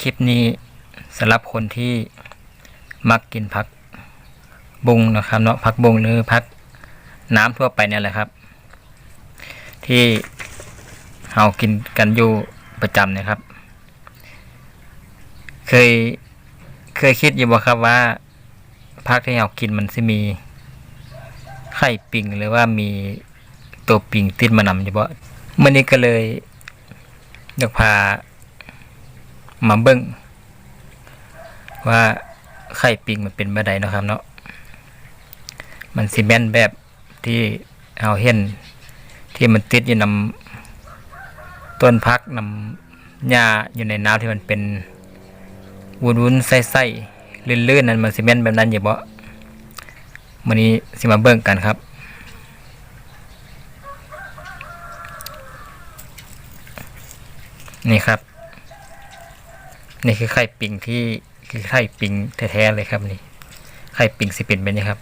คลิปนี้สำหรับคนที่มักกินผักบุงนะครับเนาะผักบุงหรือผักน้ำทั่วไปเนี่ยแหละครับ ที่เรากินกันอยู่ประจำเนะครับ เคยเคยคิดอยู่บ่ครับว่าผักที่เรากินมันจะมีไข่ปิงหรือว่ามีตัวปิงติดมานำอยู่บ่เมื่อนี้ก็เลยอยากพา มาเบิ้งว่าไข่ปิงมันเป็นแบบใดนะครับเนาะมันซีเมนแบบที่เอาเห็นที่มันติดอยู่นำต้นพักนำหญ้าอยู่ในน้ำที่มันเป็นวุ้นวุ้นๆไส้ๆลื่นๆนั้นมันซีเมนแบบนั้นอยู่บ่วันนี้สิมาเบิ้งกันครับนี่ครับ นี่คือไข่ปิงที่คือไข่ปิงแท้ๆเลยครับนี่ไข่ปิงสิเป็นแบบนี้ครับ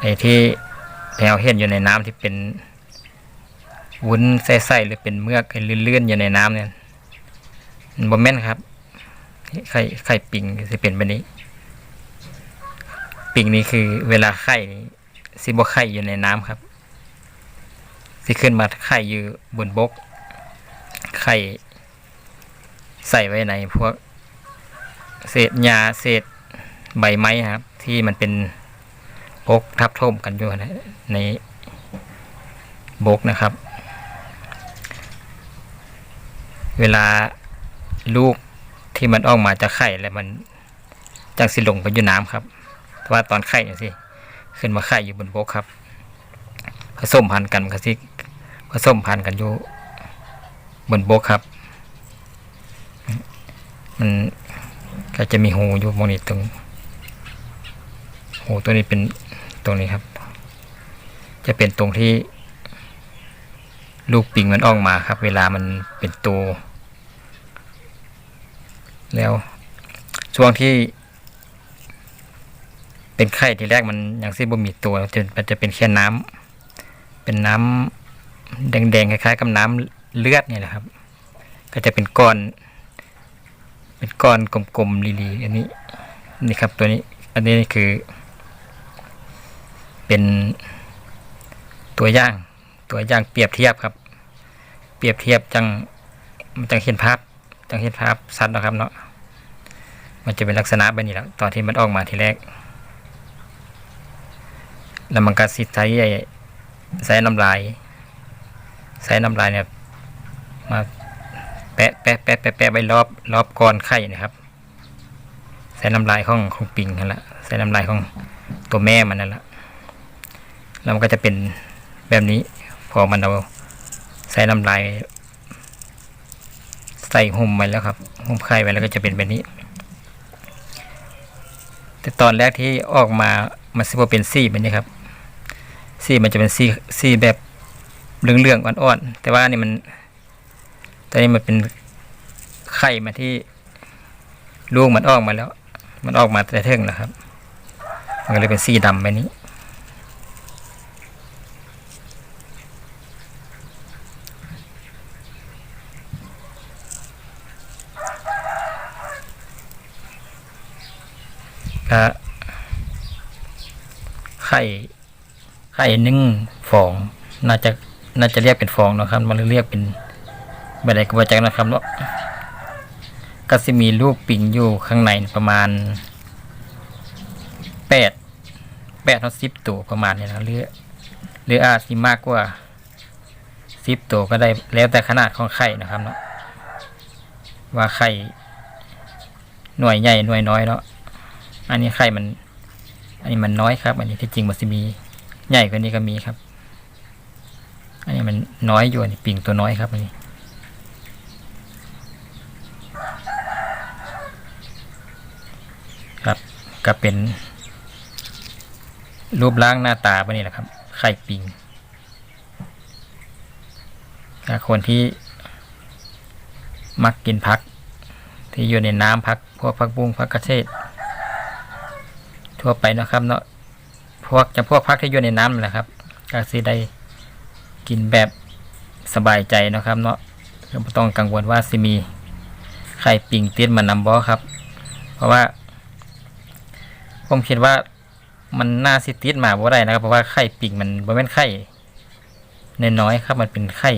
ไอ้ที่แถวเห็นอยู่ในน้ำที่เป็นวุ้นใสๆหรือเป็นเมือกเลื่อนๆอยู่ในน้ำเนี่ยมันบ่แม่นครับไข่ไข่ปิงสิเป็นแบบนี้ ปิงนี่คือเวลาไข่สิบ่ไข่อยู่ในน้ำครับสิขึ้นมาไข่อยู่บนบกไข่ ใส่ไว้ในพวกเศษหญ้าเศษใบไม้ครับ ที่มันเป็นบกทับท่มกันอยู่ในในบกนะครับ เวลาลูกที่มันออกมาจากไข่แล้วมันจังสิลงไปอยู่น้ำครับแต่ว่าตอนไข่เนี่ยสิขึ้นมาไข่อยู่บนบกครับ ผสมพันธุ์กันมันก็สิผสมพันธุ์กันอยู่บนบกครับ มันก็จะมีหูอยู่ตรงนี้ตรงหูตัวนี้เป็นตรงนี้ครับ จะเป็นตรงที่ ลูกปิงมันออกมาครับ เวลามันเป็นตัวแล้วช่วงที่ เป็นไข่ทีแรกมันยังซิบ่มีตัวจนมันจะเป็นแค่น้ำเป็นน้ำแดงๆคล้ายๆกับน้ำเลือดนี่แหละครับ ก็จะเป็นก้อน เป็นก้อนกลมๆลีๆอันนี้นี่ครับตัวนี้อันนี้คือ เป็นตัวย่างตัวย่างเปรียบเทียบครับ เปรียบเทียบจังมันจังเห็นภาพจังเห็นภาพชัดนะครับเนาะมันจะเป็นลักษณะแบบนี้แหละตอนที่มันออกมาทีแรกแล้วมันก็สิใช้ไอ้ใช้น้ำลายใช้น้ำลายเนี่ยมา ปะแปะแปะแปะแปะไว้รอบรอบก้อนไข่นะครับใส่น้ำลายของของปิงนั่นแหละใส่น้ำลายของตัวแม่มันนั่นแหละแล้วมันก็จะเป็นแบบนี้ พอมันเอาใส่น้ำลายใส่หุ้มไว้แล้วครับหุ้มไข่ไว้แล้วก็จะเป็นแบบนี้ แต่ตอนแรกที่ออกมามันสิบเป็นซี่แบบนี้ครับ ซี่มันจะเป็นซี่ซี่แบบเหลืองๆอ่อนๆแต่ว่านี่มัน ตอนนี้มันเป็นไข่มาที่ลูกมันออกมาแล้ว มันออกมาแต่เทิงแล้วครับ มันก็เลยเป็นสีดำแบบนี้ ก็ไข่ไข่นึ่งฟอง น่าจะน่าจะเรียกเป็นฟองนะครับ มันเรียกเป็น แบบไหนก็บ่จักนะครับเนาะก็สิมีลูกปิงอยู่ข้างในประมาณแปดแปดถึงสิบตัวประมาณนี้นะหรือหรืออาจสิมากกว่าสิบตัวก็ได้แล้วแต่ขนาดของไข่นะครับเนาะว่าไข่หน่วยใหญ่หน่วยน้อยเนาะอันนี้ไข่มัน อันนี้มันน้อยครับ อันนี้ที่จริงมันจะมีใหญ่กว่านี้ก็มีครับ อันนี้มันน้อยอยู่นนี้ปิ่งตัวน้อยครับอันนี้ ครับ ก็เป็น รูปร่างหน้าตาแบนี้แหละครับ ไข่ปิงถ้าคนที่มักกินผัก ที่อยู่ในน้ำผัก พวกผักบุ้งผักกระเฉดทั่วไปนะครับเนาะพวกจะพวกพักที่อยู่ในน้ำนั่นแหละครับก็สิได้กินแบบสบายใจนะครับ เนาะก็บ่ต้องกังวลว่าสิมีไข่ปิงติดมานำบ่ครับ เพราะว่า ผมคิดว่ามันน่าสิติดมาบ่ได้นะครับ เพราะว่าไข่ปิงมันบ่แม่นไข่น้อยๆครับ มันเป็นไข่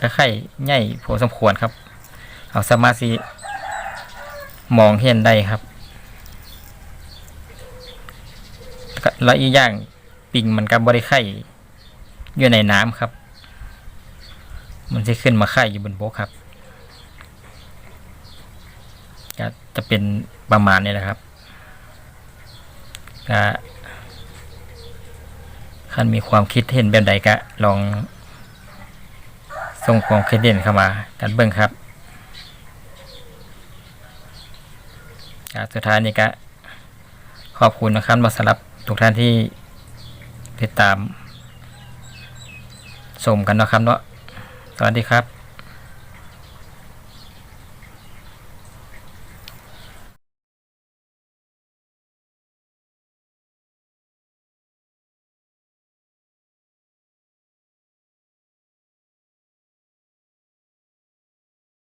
ก็ไข่ใหญ่พอสมควรครับ เอาสมาสิมองเห็นได้ครับแล้วอีกอย่างปิงมันก็บ่ได้ไข่อยู่ในน้ำครับ มันจะขึ้นมาไข่อยู่บนบกครับ ก็จะเป็นประมาณนี้นะครับ ก็ท่านมีความคิดเห็นแบบใดก็ลองส่งความคิดเห็นเข้ามากันเบิ่งครับสุดท้ายนี้ก็ขอบคุณนะครับสำหรับทุกท่านที่ติดตามชมกันนะครับเนาะสวัสดีครับ